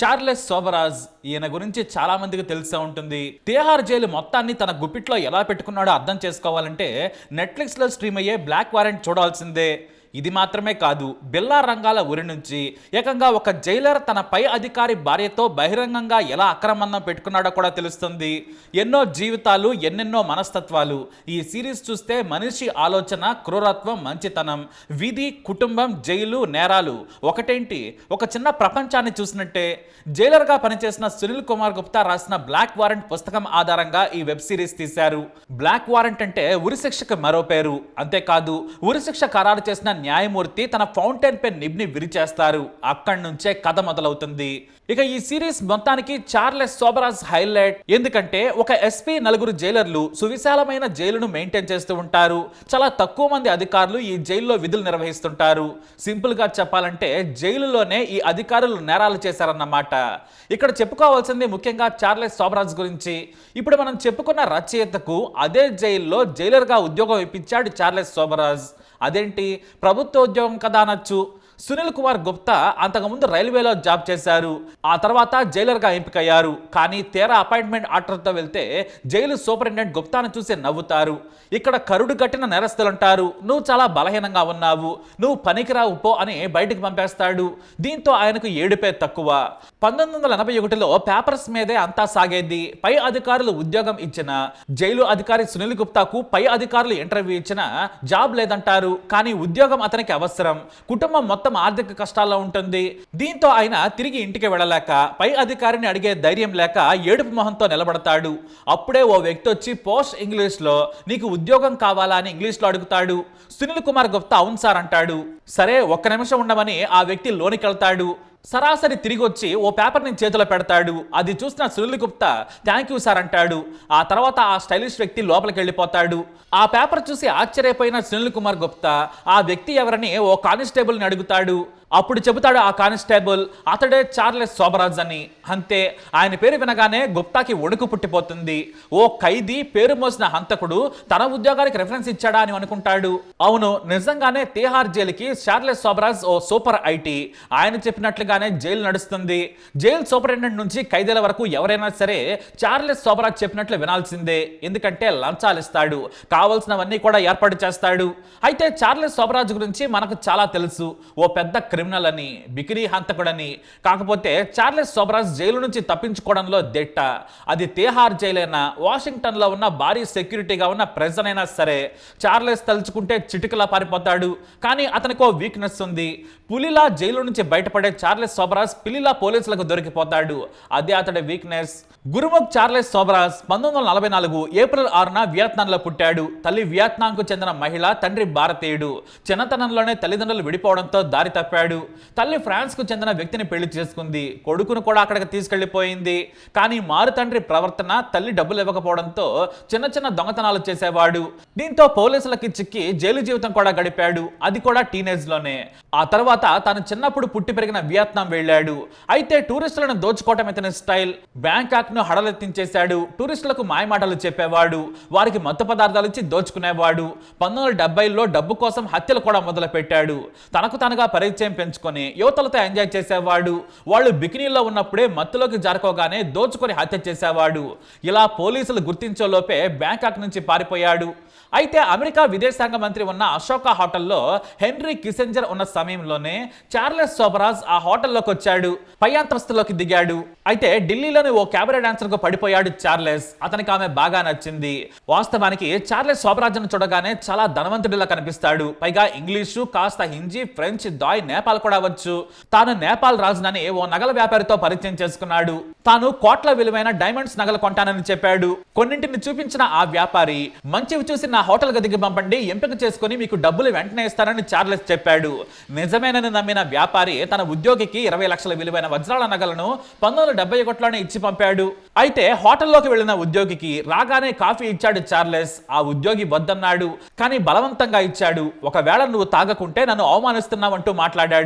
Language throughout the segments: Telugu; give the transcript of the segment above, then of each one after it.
చార్లెస్ సోబరాజ్ ఈయన గురించి చాలా మందికి తెలిసే ఉంటుంది. తిహార్ జైలు మొత్తాన్ని తన గుప్పిట్లో ఎలా పెట్టుకున్నాడో అర్థం చేసుకోవాలంటే నెట్ఫ్లిక్స్లో స్ట్రీమ్ అయ్యే బ్లాక్ వారెంట్ చూడాల్సిందే. ఇది మాత్రమే కాదు బిల్లా రంగాల ఊరి నుంచి ఏకంగా ఒక జైలర్ తన పై అధికారి భార్యతో బహిరంగంగా ఎలా అక్రమందం పెట్టుకున్నాడో కూడా తెలుస్తుంది. ఎన్నో జీవితాలు ఎన్నెన్నో మనస్తత్వాలు. ఈ సిరీస్ చూస్తే మనిషి ఆలోచన క్రూరత్వం మంచితనం విధి కుటుంబం జైలు నేరాలు. ఒకటేంటి? ఒక చిన్న ప్రపంచాన్ని చూసినట్టే. జైలర్గా పనిచేసిన సునీల్ కుమార్ గుప్తా రాసిన బ్లాక్ వారెంట్ పుస్తకం ఆధారంగా ఈ వెబ్ సిరీస్ తీశారు. బ్లాక్ వారెంట్ అంటే ఉరిశిక్షకు మరో పేరు. అంతేకాదు ఉరిశిక్ష ఖరారు చేసిన న్యాయమూర్తి తన ఫౌంటైన్ పెన్ నిబ్ని విరిచేస్తారు. అక్కడి నుంచే కథ మొదలవుతుంది. ఇక ఈ సిరీస్ మొత్తానికి చార్లెస్ సోబరాజ్ హైలైట్. ఎందుకంటే ఒక ఎస్పీ నలుగురు జైలర్లు సువిశాలమైన జైలును మెయింటైన్ చేస్తూ ఉంటారు. చాలా తక్కువ మంది అధికారులు ఈ జైల్లో విధులు నిర్వహిస్తుంటారు. సింపుల్గా చెప్పాలంటే జైలులోనే ఈ అధికారులు నేరాలు చేశారన్నమాట. ఇక్కడ చెప్పుకోవాల్సింది ముఖ్యంగా చార్లెస్ సోబరాజ్ గురించి. ఇప్పుడు మనం చెప్పుకున్న రచయితకు అదే జైల్లో జైలర్గా ఉద్యోగం ఇప్పించాడు చార్లెస్ సోబరాజ్. అదేంటి? ప్రభుత్వ ఉద్యోగం కదా అనొచ్చు. సునీల్ కుమార్ గుప్తా అంతకుముందు రైల్వేలో జాబ్ చేశారు. ఆ తర్వాత జైలర్గా ఎంపికయ్యారు. కానీ తీరా అపాయింట్మెంట్ ఆర్డర్తో వెళ్తే జైలు సూపరింటెండెంట్ గుప్తాను చూసి నవ్వుతారు. ఇక్కడ కరుడు కట్టిన నేరస్తులుంటారు. నువ్వు చాలా బలహీనంగా ఉన్నావు. నువ్వు పనికిరావు పో అని బయటికి పంపేస్తాడు. దీంతో ఆయనకు ఏడుపే తక్కువ. పంతొమ్మిది వందల ఎనభై ఒకటిలో పేపర్స్ మీదే అంతా సాగేది. పై అధికారులు ఉద్యోగం ఇచ్చిన జైలు అధికారి సునీల్ గుప్తాకు పై అధికారులు ఇంటర్వ్యూ ఇచ్చిన జాబ్ లేదంటారు. కానీ ఉద్యోగం అతనికి అవసరం. కుటుంబం మొత్తం ఆర్థిక కష్టాల్లో ఉంటుంది. దీంతో ఆయన తిరిగి ఇంటికి వెళ్ళలేక పై అధికారిని అడిగే ధైర్యం లేక ఏడుపు మొహంతో నిలబడతాడు. అప్పుడే ఓ వ్యక్తి వచ్చి పోస్ట్ ఇంగ్లీష్లో నీకు ఉద్యోగం కావాలా? అని ఇంగ్లీష్లో అడుగుతాడు. సునీల్ కుమార్ గుప్తా అవును సార్ అంటాడు. సరే ఒక్క నిమిషం ఉండమని ఆ వ్యక్తి లోనికి వెళ్తాడు. సరాసరి తిరిగి వచ్చి ఓ పేపర్ని చేతిలో పెడతాడు. అది చూసిన Sunil Gupta thank you sir అంటాడు. ఆ తర్వాత ఆ స్టైలిష్ వ్యక్తి లోపలికి వెళ్ళిపోతాడు. ఆ పేపర్ చూసి ఆశ్చర్యపోయిన సునీల్ కుమార్ గుప్తా ఆ వ్యక్తి ఎవరని ఓ కానిస్టేబుల్ని అడుగుతాడు. అప్పుడు చెబుతాడు ఆ కానిస్టేబుల్ అతడే చార్లెస్ సోబరాజ్ అని అంతే ఆయన పేరు వినగానే గుప్తాకి ఒడుకు పుట్టిపోతుంది. ఓ ఖైదీ పేరు మోసిన హంతకుడు తన ఉద్యోగానికి రెఫరెన్స్ ఇచ్చాడా? అని అనుకుంటాడు. అవును నిజంగానే తీహార్ జైలుకి చార్లెస్ సోబరాజ్ ఓ సూపర్ ఐటీ. ఆయన చెప్పినట్లుగానే జైలు నడుస్తుంది. జైలు సూపరింటెండెంట్ నుంచి ఖైదీల వరకు ఎవరైనా సరే చార్లెస్ సోబరాజ్ చెప్పినట్లు వినాల్సిందే. ఎందుకంటే లంచాలు ఇస్తాడు. కావలసినవన్నీ కూడా ఏర్పాటు చేస్తాడు. అయితే చార్లెస్ సోబరాజ్ గురించి మనకు చాలా తెలుసు. ఓ పెద్ద క్రిమినల్ అని బికినీ హంతకుడని కాకపోతే చార్లెస్ సోబరాజ్ జైలు నుంచి తప్పించుకోవడంలో దిట్ట. అది తేహార్ జైలైనా వాషింగ్టన్లో ఉన్న భారీ సెక్యూరిటీగా ఉన్న ప్రెజన్ అయినా సరే చార్లెస్ తలుచుకుంటే చిటికలా పారిపోతాడు. కానీ అతనికి ఓ వీక్నెస్ ఉంది. పులిలా జైలు నుంచి బయటపడే చార్లెస్ సోబరాజ్ పిల్లిలా పోలీసులకు దొరికిపోతాడు. అదే అతడి వీక్నెస్. గురుముఖ్ చార్లెస్ సోబరాజ్ పంతొమ్మిది వందల నలభై నాలుగు ఏప్రిల్ ఆరున వియత్నాంలో పుట్టాడు. తల్లి వియత్నాంకు చెందిన మహిళ తండ్రి భారతీయుడు. చిన్నతనంలోనే తల్లిదండ్రులు విడిపోవడంతో దారి తప్పాడు. తల్లి ఫ్రాన్స్కు చెందిన వ్యక్తిని పెళ్ళి చేసుకుంది. కొడుకును కూడా అక్కడికి తీసుకెళ్ళిపోయింది కానీ మారు తండ్రి ప్రవర్తన తల్లి డబ్బులు ఇవ్వకపోవడంతో చిన్న చిన్న దొంగతనాలు చేసేవాడు. దీంతో పోలీసులకి చిక్కి జైలు జీవితం కూడా గడిపాడు. అది కూడా టీనేజ్లోనే ఆ తర్వాత తను చిన్నప్పుడు పుట్టి పెరిగిన వియత్నాం వెళ్ళాడు. అయితే టూరిస్టులను దోచుకోవటం ఇతని స్టైల్. బ్యాంకాక్ను హడలెత్తించేశాడు. టూరిస్టులకు మాయమాటలు చెప్పేవాడు. వారికి మత్తు పదార్థాలు ఇచ్చి దోచుకునేవాడు. పంతొమ్మిది వందల డెబ్బైలో డబ్బు కోసం హత్యలు కూడా మొదలు పెట్టాడు తనకు తనగా పరిచయం పెంచుకొని యువతలతో ఎంజాయ్ చేసేవాడు. వాళ్ళు బికినీలో ఉన్నప్పుడే మత్తులోకి జారుకోగానే దోచుకొని హత్య చేసేవాడు. ఇలా పోలీసులు గుర్తించేలోపే బ్యాంకాక్ నుంచి పారిపోయాడు. అయితే అమెరికా విదేశాంగ మంత్రి ఉన్న అశోక హోటల్లో హెన్రీ కిసెంజర్ ఉన్న సమయంలోనే చార్లెస్ సోబరాజ్ ఆ హోటల్లోకి వచ్చాడు. పై అంతస్తులోకి దిగాడు. అయితే ఢిల్లీలోని ఓ క్యాబరే డాన్సర్కు పడిపోయాడు చార్లెస్. అతనికి ఆమె బాగా నచ్చింది. వాస్తవానికి చార్లెస్ సోబరాజ్ను చూడగానే చాలా ధనవంతుడిలా కనిపిస్తాడు. పైగా ఇంగ్లీషు కాస్త హిందీ ఫ్రెంచ్ దాయ్ నేపాల్ కూడా వచ్చు తాను నేపాల్ రాజునని ఓ నగల వ్యాపారితో పరిచయం చేసుకున్నాడు. తాను కోట్ల విలువైన డైమండ్స్ నగలు కొంటానని చెప్పాడు. కొన్నింటిని చూపించిన ఆ వ్యాపారి మంచివి చూసి నా హోటల్ గదికి పంపండి ఎంపిక చేసుకుని మీకు డబ్బులు వెంటనే ఇస్తానని చార్లెస్ చెప్పాడు. నిజమేనని నమ్మిన వ్యాపారి తన ఉద్యోగికి ఇరవై లక్షల విలువైన వజ్రాల నగలను పంతొమ్మిది డెబ్బై ఒకటిలోనే ఇచ్చి పంపాడు. అయితే హోటల్లోకి వెళ్ళిన ఉద్యోగికి రాగానే కాఫీ ఇచ్చాడు చార్లెస్. ఆ ఉద్యోగి వద్దన్నాడు. కానీ బలవంతంగా ఇచ్చాడు. ఒకవేళ నువ్వు తాగకుంటే నన్ను అవమానిస్తున్నావంటూ మాట్లాడాడు.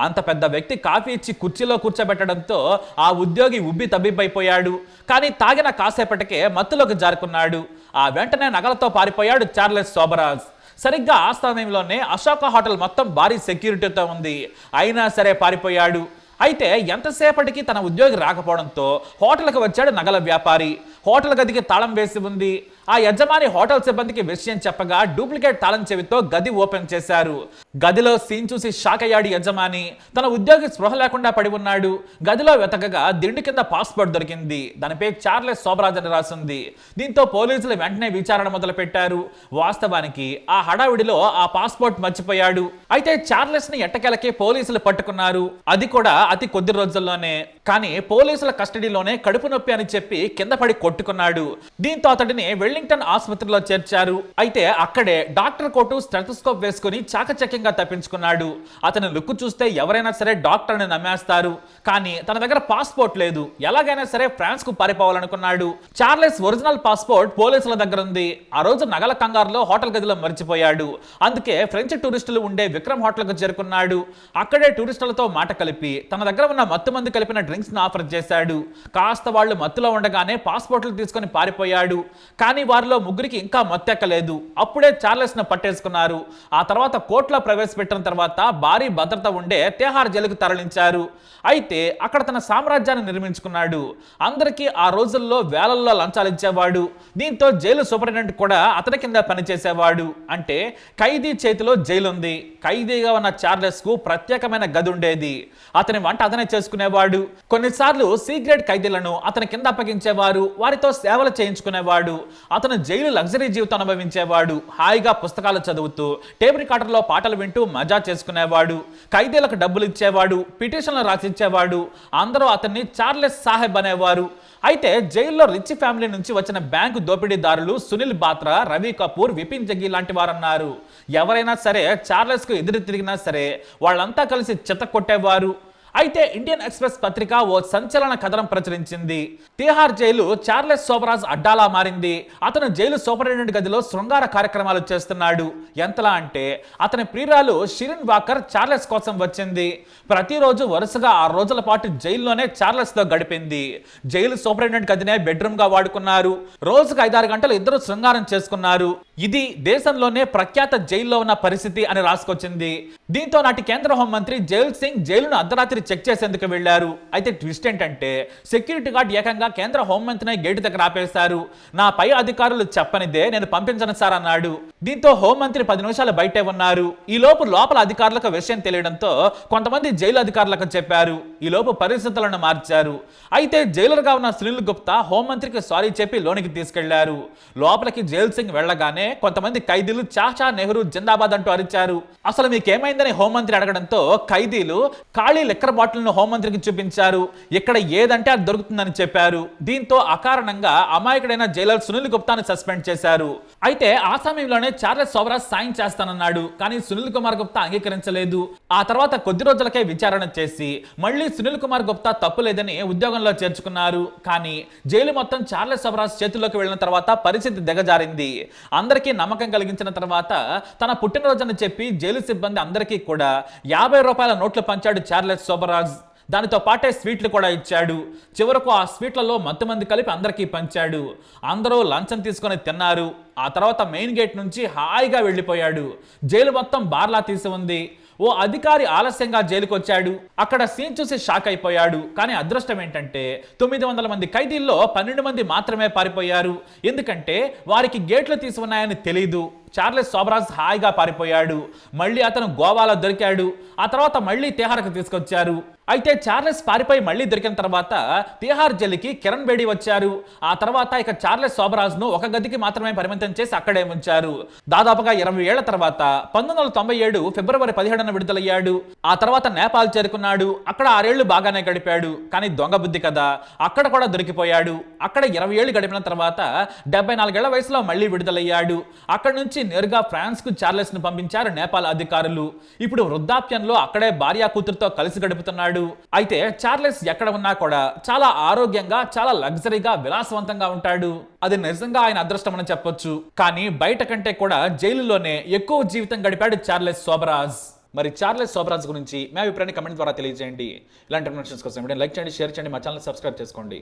అంత పెద్ద వ్యక్తి కాఫీ ఇచ్చి కుర్చీలో కూర్చోబెట్టడంతో ఆ ఉద్యోగి ఉబ్బి తబ్బిబ్బైపోయాడు. కానీ తాగిన కాసేపటికే మత్తులోకి జారుకున్నాడు. ఆ వెంటనే నగలతో పారిపోయాడు చార్లెస్ సోబరాజ్. సరిగ్గా ఆ సమయంలోనే అశోక హోటల్ మొత్తం భారీ సెక్యూరిటీతో ఉంది. అయినా సరే పారిపోయాడు. అయితే ఎంతసేపటికి తన ఉద్యోగి రాకపోవడంతో హోటల్కి వచ్చాడు నగల వ్యాపారి. హోటల్ గదికి తాళం వేసి ఉంది. ఆ యజమాని హోటల్ సిబ్బందికి విషయం చెప్పగా డూప్లికేట్ తాళం చెవితో గది ఓపెన్ చేశారు. గదిలో సీన్ చూసి షాక్ అయ్యాడు యజమాని. తన ఉద్యోగి స్పృహ లేకుండా పడి ఉన్నాడు. గదిలో వెతకగా దిండు కింద పాస్పోర్ట్ దొరికింది. దానిపై చార్లెస్ శోభరాజ్ అని రాసింది. దీంతో పోలీసులు వెంటనే విచారణ మొదలుపెట్టారు. వాస్తవానికి ఆ హడావిడిలో ఆ పాస్పోర్ట్ మర్చిపోయాడు. అయితే చార్లెస్ని ఎట్టకెలకే పోలీసులు పట్టుకున్నారు. అది కూడా అతి కొద్ది రోజుల్లోనే. కానీ పోలీసుల కస్టడీలోనే కడుపు నొప్పి అని చెప్పి కింద పడి కొట్టుకున్నాడు. దీంతో అతడిని వెల్లింగ్టన్ ఆసుపత్రిలో చేర్చారు. అయితే అక్కడే డాక్టర్ కోటు స్టెథోస్కోప్ వేసుకుని చాకచక్యంగా తప్పించుకున్నాడు. అతని లుక్ చూస్తే ఎవరైనా సరే డాక్టర్ని నమ్మేస్తారు. కానీ తన దగ్గర పాస్పోర్ట్ లేదు. ఎలాగైనా సరే ఫ్రాన్స్కు పారిపోవాలనుకున్నాడు. చార్లెస్ ఒరిజినల్ పాస్పోర్ట్ పోలీసుల దగ్గర ఉంది. ఆ రోజు నగల కంగారులో హోటల్ గదిలో మర్చిపోయాడు. అందుకే ఫ్రెంచ్ టూరిస్టులు ఉండే విక్రమ్ హోటల్కు చేరుకున్నాడు. అక్కడే టూరిస్టులతో మాట కలిపి తన దగ్గర ఉన్న మత్తు మంది కలిపిన డ్రింక్స్ను ఆఫర్ చేశాడు. కాస్త వాళ్ళు మత్తులో ఉండగానే పాస్పోర్ట్లు తీసుకొని పారిపోయాడు. కానీ వారిలో ముగ్గురికి ఇంకా మత్తెక్కలేదు. అప్పుడే చార్లెస్ను పట్టేసుకున్నారు. ఆ తర్వాత కోర్టులో ప్రవేశపెట్టిన తర్వాత భారీ భద్రత ఉండే తేహార్ జైలుకు తరలించారు. అయితే అక్కడ తన సామ్రాజ్యాన్ని నిర్మించుకున్నాడు. అందరికీ ఆ రోజుల్లో వేలల్లో లంచాలు ఇచ్చేవాడు. దీంతో జైలు సూపరింటెండెంట్ కూడా అతని కింద పనిచేసేవాడు. అంటే ఖైదీ చేతిలో జైలు ఉంది ఖైదీగా ఉన్న చార్లెస్కు ప్రత్యేకమైన గది ఉండేది అతని వంట అతనే చేసుకునేవాడు. కొన్నిసార్లు సీక్రెట్ ఖైదీలను అతని కింద అప్పగించేవారు వారితో సేవలు చేయించుకునేవాడు అతను జైలు లగ్జరీ జీవితం అనుభవించేవాడు హాయిగా పుస్తకాలు చదువుతూ టేప్ రికార్డర్లో పాటలు వింటూ మజా చేసుకునేవాడు ఖైదీలకు డబ్బులు ఇచ్చేవాడు పిటిషన్లు రాసిచ్చేవాడు అందరూ అతన్ని చార్లెస్ సాహెబ్ అనేవారు. అయితే జైల్లో రిచ్ ఫ్యామిలీ నుంచి వచ్చిన బ్యాంకు దోపిడీదారులు సునీల్ బాత్రా రవి కపూర్ విపిన్ జగ్గి లాంటి వారన్నారు. ఎవరైనా సరే చార్లెస్కు ఎదురు తిరిగినా సరే వాళ్ళంతా కలిసి చెత్త కొట్టేవారు. అయితే ఇండియన్ ఎక్స్ప్రెస్ పత్రిక ఓ సంచలన కథనం ప్రచురించింది. తిహార్ జైలు చార్లెస్ సోబరాజ్ అడ్డాలా మారింది. అతను జైలు సూపరింటెండెంట్ గదిలో శృంగార కార్యక్రమాలు చేస్తున్నాడు. ఎంతలా అంటే అతని ప్రియురాలు షిరిన్ వాకర్ చార్లెస్ కోసం వచ్చింది. ప్రతిరోజు వరుసగా ఆ రోజుల పాటు జైల్లోనే చార్లెస్తో గడిపింది. జైలు సూపరింటెండెంట్ గదినే బెడ్రూమ్గా వాడుకున్నారు. రోజుకు ఐదారు గంటలు ఇద్దరు శృంగారం చేసుకున్నారు. ఇది దేశంలోనే ప్రఖ్యాత జైల్లో ఉన్న పరిస్థితి అని రాసుకొచ్చింది. దీంతో నాటి కేంద్ర హోంమంత్రి జైల్ సింగ్ జైలును అర్ధరాత్రి చెక్ చేసేందుకు వెళ్ళారు అయితే ట్విస్ట్ ఏంటంటే సెక్యూరిటీ గార్డ్ ఏకంగా కేంద్ర హోంమంత్రిని గేటు దగ్గర ఆపేశారు. నా పై అధికారులు చెప్పనిదే నేను పంపించను సార్ అన్నాడు. దీంతో హోంమంత్రి పది నిమిషాలు బయటే ఉన్నారు. ఈ లోపు లోపల అధికారులకు విషయం తెలియడంతో కొంతమంది జైలు అధికారులకు చెప్పారు. ఈ లోపు పరిస్థితులను మార్చారు. అయితే జైలర్గా ఉన్న సునీల్ గుప్తా హోంమంత్రికి సారీ చెప్పి లోనికి తీసుకెళ్ళారు. లోపలికి జైల్ సింగ్ వెళ్ళగానే కొంతమంది ఖైదీలు చాచా నెహ్రూ జిందాబాద్ అంటూ అరిచారు. అసలు మీకేమైందని హోంమంత్రి అడగడంతో ఖైదీలు ఖాళీ లిక్కర్ బాటిల్ను హోంమంత్రికి చూపించారు. ఇక్కడ ఏదంటే అది దొరుకుతుందని చెప్పారు. దీంతో అకారణంగా అమాయకుడైన జైలర్ సునీల్ గుప్తాను సస్పెండ్ చేశారు. అయితే ఆ సమయంలోనే చార్లెస్ సోబరాజ్ సాయం చేస్తానన్నాడు. కానీ సునీల్ కుమార్ గుప్తా అంగీకరించలేదు. ఆ తర్వాత కొద్ది రోజులకే విచారణ చేసి మళ్ళీ సునీల్ కుమార్ గుప్తా తప్పు లేదని ఉద్యోగంలో చేర్చుకున్నారు. కానీ జైలు మొత్తం చార్లెస్ సోబరాజ్ చేతుల్లోకి వెళ్ళిన తర్వాత పరిస్థితి దిగజారింది. అందరికీ నమ్మకం కలిగించిన తర్వాత తన పుట్టినరోజుని చెప్పి జైలు సిబ్బంది అందరికీ కూడా యాభై రూపాయల నోట్లు పంచాడు చార్లెస్ సోబరాజ్. దానితో పాటే స్వీట్లు కూడా ఇచ్చాడు. చివరకు ఆ స్వీట్లలో మత్తు మంది కలిపి అందరికీ పంచాడు. అందరూ లంచం తీసుకొని తిన్నారు. ఆ తర్వాత మెయిన్ గేట్ నుంచి హాయిగా వెళ్ళిపోయాడు. జైలు మొత్తం బార్లా తీసి ఉంది. ఓ అధికారి ఆలస్యంగా జైలుకు వచ్చాడు అక్కడ సీన్ చూసి షాక్ అయిపోయాడు. కానీ అదృష్టం ఏంటంటే తొమ్మిది వందల మంది ఖైదీల్లో పన్నెండు మంది మాత్రమే పారిపోయారు. ఎందుకంటే వారికి గేట్లు తీసి ఉన్నాయని చార్లెస్ సోబరాజ్ హాయిగా పారిపోయాడు. మళ్ళీ అతను గోవాలో దొరికాడు. ఆ తర్వాత మళ్ళీ తిహార్కు తీసుకొచ్చారు. అయితే చార్లెస్ పారిపోయి మళ్ళీ దొరికిన తర్వాత తిహార్ జైలుకి కిరణ్ బేడి వచ్చారు. ఆ తర్వాత ఇక చార్లెస్ సోబరాజ్ను ఒక గదికి మాత్రమే పరిమితం చేసి అక్కడే ఉంచారు. దాదాపుగా ఇరవై ఏళ్ళ తర్వాత పంతొమ్మిది వందల తొంభై ఏడు ఫిబ్రవరి పదిహేడున విడుదలయ్యాడు. ఆ తర్వాత నేపాల్ చేరుకున్నాడు. అక్కడ ఆరేళ్ళు బాగానే గడిపాడు. కానీ దొంగ బుద్ధి కదా. అక్కడ కూడా దొరికిపోయాడు. అక్కడ ఇరవై ఏళ్ళు గడిపిన తర్వాత డెబ్బై నాలుగేళ్ళ వయసులో మళ్ళీ విడుదలయ్యాడు. అక్కడ నుంచి నేరుగా ఫ్రాన్స్కు చార్లెస్ను పంపించారు నేపాల్ అధికారులు. ఇప్పుడు వృద్ధాప్యంలో అక్కడే భార్య కూతురుతో కలిసి గడుపుతున్నాడు. అయితే చార్లెస్ ఎక్కడ ఉన్నా కూడా చాలా ఆరోగ్యంగా చాలా లగ్జరీగా విలాసవంతంగా ఉంటాడు. అది నిజంగా ఆయన అదృష్టం అని చెప్పొచ్చు. కానీ బయట కంటే కూడా జైలులోనే ఎక్కువ జీవితం గడిపాడు చార్లెస్ సోబరాజ్. మరి చార్లెస్ సోబరాజ్ గురించి మీ అభిప్రాయాన్ని కమెంట్ ద్వారా తెలియజేయండి. ఇలాంటి ఇన్ఫర్మేషన్స్ కోసం వీడియో లైక్ చేయండి షేర్ చేయండి మా ఛానల్ సబ్స్క్రైబ్ చేసుకోండి.